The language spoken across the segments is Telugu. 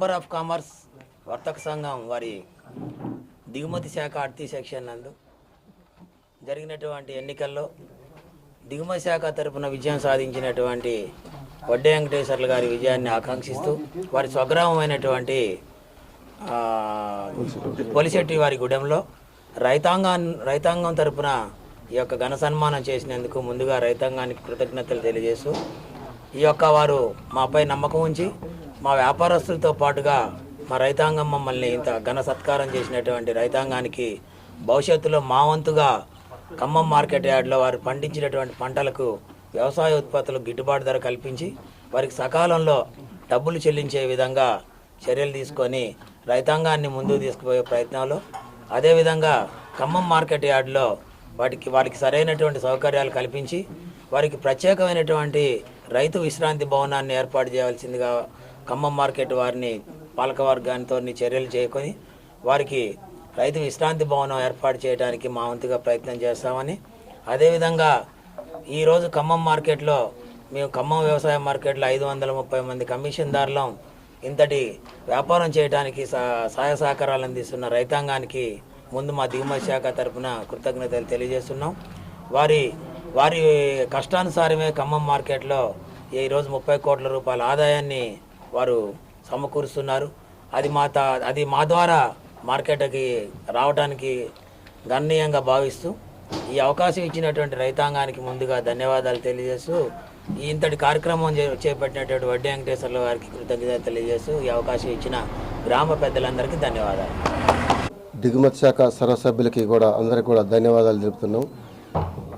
ఛాంబర్ ఆఫ్ కామర్స్ వర్తక సంఘం వారి దిగుమతి శాఖ ఆర్థిక సెక్షన్ నందు జరిగినటువంటి ఎన్నికల్లో దిగుమతి శాఖ తరపున విజయం సాధించినటువంటి వడ్డే వెంకటేశ్వర్లు గారి విజయాన్ని ఆకాంక్షిస్తూ వారి స్వగ్రామమైనటువంటి పొలిశెట్టి వారి గూడెంలో రైతాంగాన్ని రైతాంగం తరపున ఈ యొక్క ఘన సన్మానం చేసినందుకు ముందుగా రైతాంగానికి కృతజ్ఞతలు తెలియజేస్తూ ఈ యొక్క వారు మాపై నమ్మకం ఉంచి మా వ్యాపారస్తులతో పాటుగా మా రైతాంగం మమ్మల్ని ఇంత ఘన సత్కారం చేసినటువంటి రైతాంగానికి భవిష్యత్తులో మా వంతుగా ఖమ్మం మార్కెట్ యార్డ్లో వారు పండించినటువంటి పంటలకు వ్యవసాయ ఉత్పత్తులకు గిట్టుబాటు ధర కల్పించి వారికి సకాలంలో డబ్బులు చెల్లించే విధంగా చర్యలు తీసుకొని రైతాంగాన్ని ముందుకు తీసుకుపోయే ప్రయత్నంలో. అదేవిధంగా ఖమ్మం మార్కెట్ యార్డ్లో వాటికి వారికి సరైనటువంటి సౌకర్యాలు కల్పించి వారికి ప్రత్యేకమైనటువంటి రైతు విశ్రాంతి భవనాన్ని ఏర్పాటు చేయవలసిందిగా ఖమ్మం మార్కెట్ వారిని పాలకవర్గానితో చర్యలు చేయకొని వారికి రైతు విశ్రాంతి భవనం ఏర్పాటు చేయడానికి మా వంతుగా ప్రయత్నం చేస్తామని. అదేవిధంగా ఈరోజు ఖమ్మం మార్కెట్లో మేము ఖమ్మం వ్యవసాయ మార్కెట్లో ఐదు వందల ముప్పై మంది కమిషన్దారులం ఇంతటి వ్యాపారం చేయడానికి సహ- సహాయ సహకారాలు అందిస్తున్న రైతాంగానికి ముందు మా దిగుమతి శాఖ తరపున కృతజ్ఞతలు తెలియజేస్తున్నాం. వారి వారి కష్టానుసారమే ఖమ్మం మార్కెట్లో ఈరోజు ముప్పై కోట్ల రూపాయల ఆదాయాన్ని వారు సమకూరుస్తున్నారు. అది మా అది మా ద్వారా మార్కెట్కి రావడానికి గణనీయంగా భావిస్తూ ఈ అవకాశం ఇచ్చినటువంటి రైతాంగానికి ముందుగా ధన్యవాదాలు తెలియజేస్తూ ఈ ఇంతటి కార్యక్రమం చేపట్టినటువంటి వడ్డీ వెంకటేశ్వర్ల గారికి కృతజ్ఞత తెలియజేస్తూ ఈ అవకాశం ఇచ్చిన గ్రామ పెద్దలందరికీ ధన్యవాదాలు. దిగుమతి శాఖ సర్వసభ్యులకి కూడా అందరికీ కూడా ధన్యవాదాలు తెలుపుతున్నాం.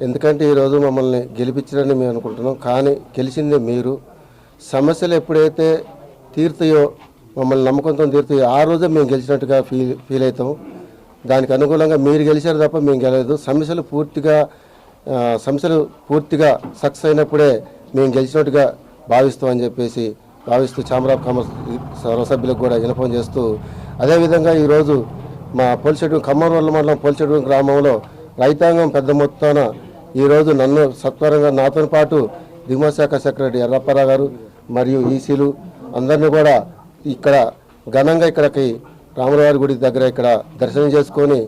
ఎందుకంటే ఈరోజు మమ్మల్ని గెలిపించారని మేము అనుకుంటున్నాం. కానీ గెలిచిందే మీరు. సమస్యలు ఎప్పుడైతే తీరుతాయో మమ్మల్ని నమ్మకంతో తీరుతాయో ఆ రోజే మేము గెలిచినట్టుగా ఫీల్ ఫీల్ అవుతాం దానికి అనుకూలంగా మీరు గెలిచారు తప్ప మేము గెలలేదు సమస్యలు పూర్తిగా సమస్యలు పూర్తిగా సక్సెస్ అయినప్పుడే మేము గెలిచినట్టుగా భావిస్తామని చెప్పేసి భావిస్తూ ఛాంబర్ ఆఫ్ కామర్స్ సర్వసభ్యులకు కూడా వినపం చేస్తూ అదేవిధంగా ఈరోజు మా పోలిచెడు ఖమ్మం మండలం పోలిచెడు గ్రామంలో రైతాంగం పెద్ద మొత్తాన ఈరోజు నన్ను సత్వరంగా నాతో పాటు దిగుమతి శాఖ సెక్రటరీ ఎర్రప్పారావు గారు మరియు ఈసీలు అందరినీ కూడా ఇక్కడ ఘనంగా ఇక్కడికి రాములవారి గుడి దగ్గర ఇక్కడ దర్శనం చేసుకొని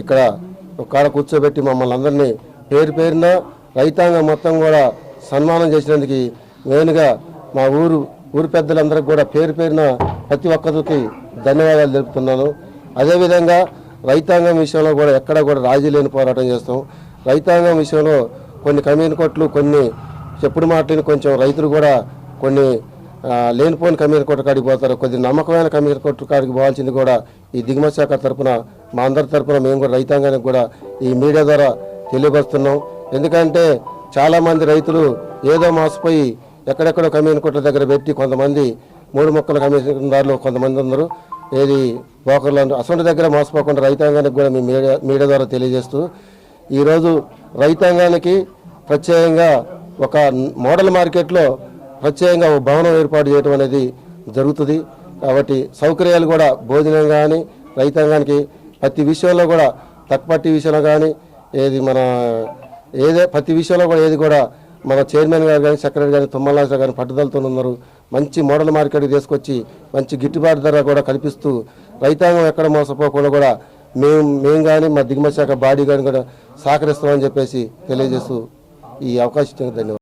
ఇక్కడ ఒక కాడ కూర్చోబెట్టి మమ్మల్ని అందరినీ పేరు పేరున రైతాంగం మొత్తం కూడా సన్మానం చేసినందుకు మెయిన్గా మా ఊరు ఊరు పెద్దలందరికీ కూడా పేరు పేరున ప్రతి ఒక్కరికి ధన్యవాదాలు తెలుపుతున్నాను. అదేవిధంగా రైతాంగం విషయంలో కూడా ఎక్కడ కూడా రాజీ లేని పోరాటం చేస్తాం. రైతాంగం విషయంలో కొన్ని కమ్యూని కొట్లు కొన్ని చెప్పుడు మాటలు కొంచెం రైతులు కూడా కొన్ని లేనిపోని కమ్యూని కొట్టు కాడికి పోతారు. కొద్ది నమ్మకమైన కమ్యూని కొట్టు కాడికి పోవాల్సింది కూడా ఈ దిగుమతి శాఖ తరపున మా అందరి తరపున మేము కూడా రైతాంగానికి కూడా ఈ మీడియా ద్వారా తెలియపరుస్తున్నాం. ఎందుకంటే చాలామంది రైతులు ఏదో మోసపోయి ఎక్కడెక్కడో కమ్యూని కొట్ల దగ్గర పెట్టి కొంతమంది మూడు మొక్కల కమిషన్దారులు కొంతమంది ఉన్నారు. ఏది బ్రోకర్లు అసలు దగ్గర మోసపోకుండా రైతాంగానికి కూడా మీ మీడియా మీడియా ద్వారా తెలియజేస్తూ ఈరోజు రైతాంగానికి ప్రత్యేకంగా ఒక మోడల్ మార్కెట్లో ప్రత్యేకంగా ఒక భవనం ఏర్పాటు చేయడం అనేది జరుగుతుంది. కాబట్టి సౌకర్యాలు కూడా భోజనం కానీ రైతాంగానికి ప్రతి విషయంలో కూడా తక్కుపట్టి విషయంలో కానీ ఏది మన ఏదే ప్రతి విషయంలో కూడా ఏది కూడా మన చైర్మన్ గారు కానీ సెక్రటరీ కానీ తుమ్మలాస కానీ పట్టుదలతో ఉన్నారు. మంచి మోడల్ మార్కెట్కి తీసుకొచ్చి మంచి గిట్టుబాటు ధర కూడా కల్పిస్తూ రైతాంగం ఎక్కడ మోసపోకుండా కూడా మేము మేము కానీ మా దిగుమతి శాఖ బాడీ కానీ కూడా సహకరిస్తామని చెప్పేసి తెలియజేస్తూ ఈ అవకాశం ధన్యవాదాలు.